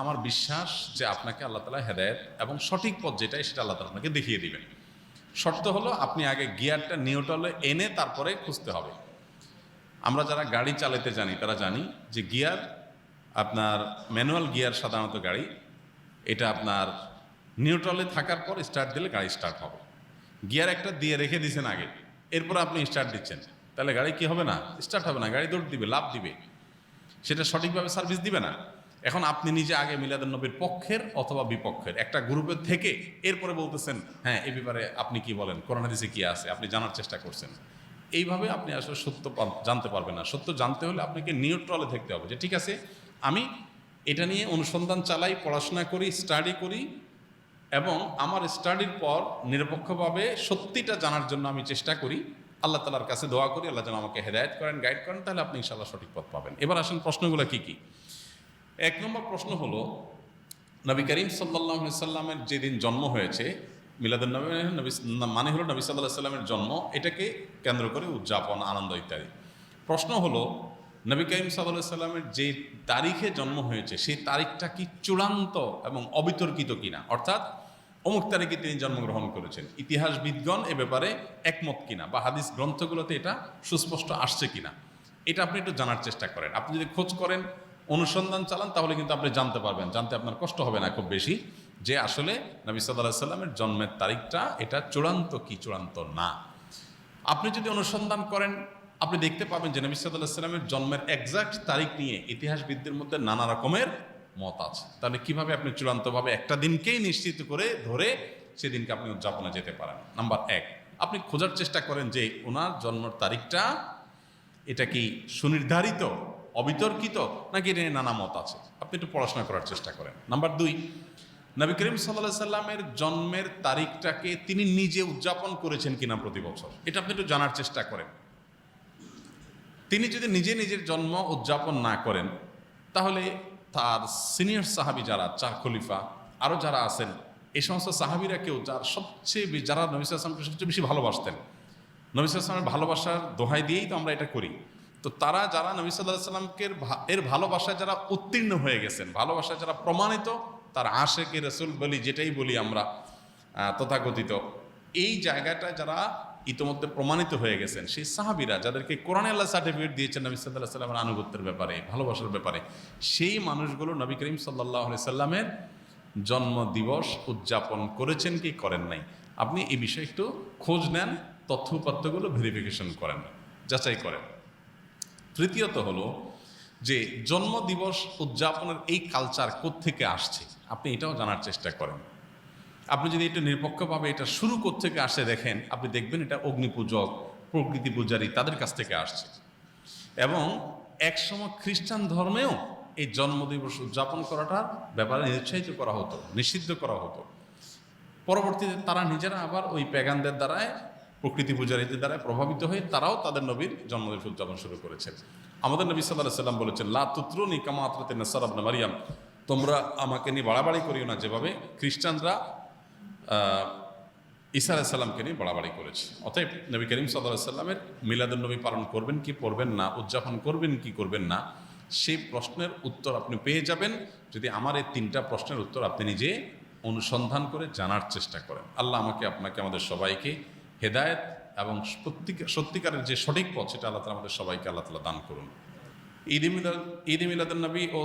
আমার বিশ্বাস যে আপনাকে আল্লাহ তালা হেদায়ত এবং সঠিক পথ যেটাই সেটা আল্লাহ তালা আপনাকে দেখিয়ে দিবেন। শর্ত হলো আপনি আগে গিয়ারটা নিউট্রালে এনে তারপরে খুঁজতে হবে। আমরা যারা গাড়ি চালাতে জানি, তারা জানি যে গিয়ার আপনার ম্যানুয়াল গিয়ার সাধারণত গাড়ি, এটা আপনার নিউট্রালে থাকার পর স্টার্ট দিলে গাড়ি স্টার্ট হবে। গিয়ার একটা দিয়ে রেখে দিয়েছেন আগে, এরপর আপনি স্টার্ট দিচ্ছেন। তাহলে গাড়ি কি হবে না? স্টার্ট হবে না, গাড়ি দৌড় দিবে লাভ দিবে। সেটা সঠিকভাবে সার্ভিস দিবে না। এখন আপনি নিজে আগে মিলাদুল নবীর পক্ষের অথবা বিপক্ষের, একটা গ্রুপের থেকে এরপরে বলতেছেন হ্যাঁ এই ব্যাপারে আপনি কি বলেন? করোনা দিছে কি আছে? আপনি জানার চেষ্টা করছেন। এইভাবে আপনি আসলে সত্য জানতে পারবেন না। সত্য জানতে হলে আপনাকে নিউট্রালে থাকতে হবে যে, ঠিক আছে, আমি এটা নিয়ে অনুসন্ধান চালাই, পড়াশোনা করি স্টাডি করি এবং আমার স্টাডির পর নিরপেক্ষভাবে সত্যিটা জানার জন্য আমি চেষ্টা করি। আল্লাহ তালার কাছে দোয়া করি, আল্লাহ যেন আমাকে হেদায়ত করেন গাইড করেন, তাহলে আপনি ইনশাল্লাহ সঠিক পথ পাবেন। এবার আসেন প্রশ্নগুলো কি কি? এক নম্বর প্রশ্ন হলো, নবী করিম সাল্লাহ সাল্লামের যেদিন জন্ম হয়েছে মিলাদুল নবী নবী মানে হলো নবী সাল্লাহ সাল্লামের জন্ম, এটাকে কেন্দ্র করে উদযাপন, আনন্দ ইত্যাদি। প্রশ্ন হলো, নবী করিম সাল্লাহ সাল্লামের যে তারিখে জন্ম হয়েছে, সেই তারিখটা কি চূড়ান্ত এবং অবিতর্কিত কিনা? অর্থাৎ, অমুক তারিখে তিনি জন্মগ্রহণ করেছেন। ইতিহাসবিদগণ এ ব্যাপারে একমত কিনা বা হাদিস গ্রন্থগুলোতে এটা সুস্পষ্ট আসছে কিনা? এটা আপনি একটু জানার চেষ্টা করেন। আপনি যদি খোঁজ করেন অনুসন্ধান চালান, তাহলে কিন্তু আপনি জানতে পারবেন। জানতে আপনার কষ্ট হবে না খুব বেশি যে আসলে নবী সাল্লাহ সাল্লামের জন্মের তারিখটা, এটা চূড়ান্ত কি চূড়ান্ত না। আপনি যদি অনুসন্ধান করেন, আপনি দেখতে পাবেন যে নবী সাল্লাহ সাল্লামের জন্মের এক্সাক্ট তারিখ নিয়ে ইতিহাসবিদদের মধ্যে নানা রকমের মত আছে। তাহলে কীভাবে আপনি চূড়ান্তভাবে একটা দিনকেই নিশ্চিত করে ধরে সেদিনকে আপনি উদযাপনে যেতে পারেন? নাম্বার এক, আপনি খোঁজার চেষ্টা করেন যে ওনার জন্মের তারিখটা, এটা কি সুনির্ধারিত? অবিতর্কিত নাকি এটা নানা মত আছে? আপনি একটু পড়াশোনা করার চেষ্টা করেন। নাম্বার দুই, নবী করিম সাল্লাহ সাল্লামের জন্মের তারিখটাকে তিনি নিজে উদযাপন করেছেন কিনা প্রতি বছর? এটা আপনি একটু জানার চেষ্টা করেন। তিনি যদি নিজে নিজের জন্ম উদযাপন না করেন, তাহলে তার সিনিয়র সাহাবি যারা চা খলিফা আরও যারা আছেন এই সমস্ত সাহাবিরা কেউ যার সবচেয়ে যারা নবী সবচেয়ে বেশি ভালোবাসতেন, নবী আসলামের ভালোবাসার দোহাই দিয়েই তো আমরা এটা করি। তো তারা যারা নবী সাল্লাহ সাল্লামকে এর ভালোবাসায় যারা উত্তীর্ণ হয়ে গেছেন, ভালোবাসায় যারা প্রমাণিত, তার আশেকে রসুল বলি, যেটাই বলি আমরা তথাকথিত, এই জায়গাটা যারা ইতোমধ্যে প্রমাণিত হয়ে গেছেন, সেই সাহাবিরা যাদেরকে কোরআন আল্লাহ সার্টিফিকেট দিয়েছেন নবী সাল্লাহ সাল্লামের আনুগত্যের ব্যাপারে, ভালোবাসার ব্যাপারে, সেই মানুষগুলো নবী করিম সাল্লাহ সাল্লামের জন্ম দিবস উদযাপন করেছেন কি করেন নাই? আপনি এই বিষয়ে একটু খোঁজ নেন, তথ্য উপাত্তগুলো ভেরিফিকেশন করেন, যাচাই করেন। তৃতীয়ত হলো যে জন্মদিবস উদযাপনের এই কালচার থেকে আসছে? আপনি এটাও জানার চেষ্টা করেন। আপনি যদি এটা নিরপেক্ষভাবে এটা শুরু থেকে আসে দেখেন, আপনি দেখবেন এটা অগ্নিপূজক প্রকৃতি পূজারী তাদের কাছ থেকে আসছে। এবং একসময় খ্রিস্টান ধর্মেও এই জন্মদিবস উদযাপন করাটার ব্যাপারে নিরুৎসাহিত করা হতো, নিষিদ্ধ করা হতো। পরবর্তীতে তারা নিজেরা আবার ওই প্যাগানদের দ্বারায় প্রকৃতি পূজারীদের দ্বারা প্রভাবিত হয়ে তারাও তাদের নবীর জন্মদিন উদযাপন শুরু করেছে আমাদের নবী সাল্লাহ সাল্লাম বলেছেন লাতুত্র লা তুত্রুনি কামাত্রাতে নাসারাবনা মারিয়াম। তোমরা আমাকে নিয়ে বাড়াবাড়ি করিও না, যেভাবে খ্রিস্টানরা ঈসা আলাইসাল্লামকে নিয়ে বাড়াবাড়ি করেছে। অতএব নবী করিম সাল্লাহ সাল্লামের মিলাদুল নবী পালন করবেন কি করবেন না, উদযাপন করবেন কি করবেন না, সেই প্রশ্নের উত্তর আপনি পেয়ে যাবেন যদি আমার এই তিনটা প্রশ্নের উত্তর আপনি নিজে অনুসন্ধান করে জানার চেষ্টা করেন। আল্লাহ আমাকে, আপনাকে, আমাদের সবাইকে হেদায়েত এবং সত্যিকারের যে সঠিক পথ, সেটা আল্লাহ তালা আমাদের সবাইকে আল্লাহ তালা দান করুন। ঈদ মিলাদ ঈদ মিলাদ নবী ও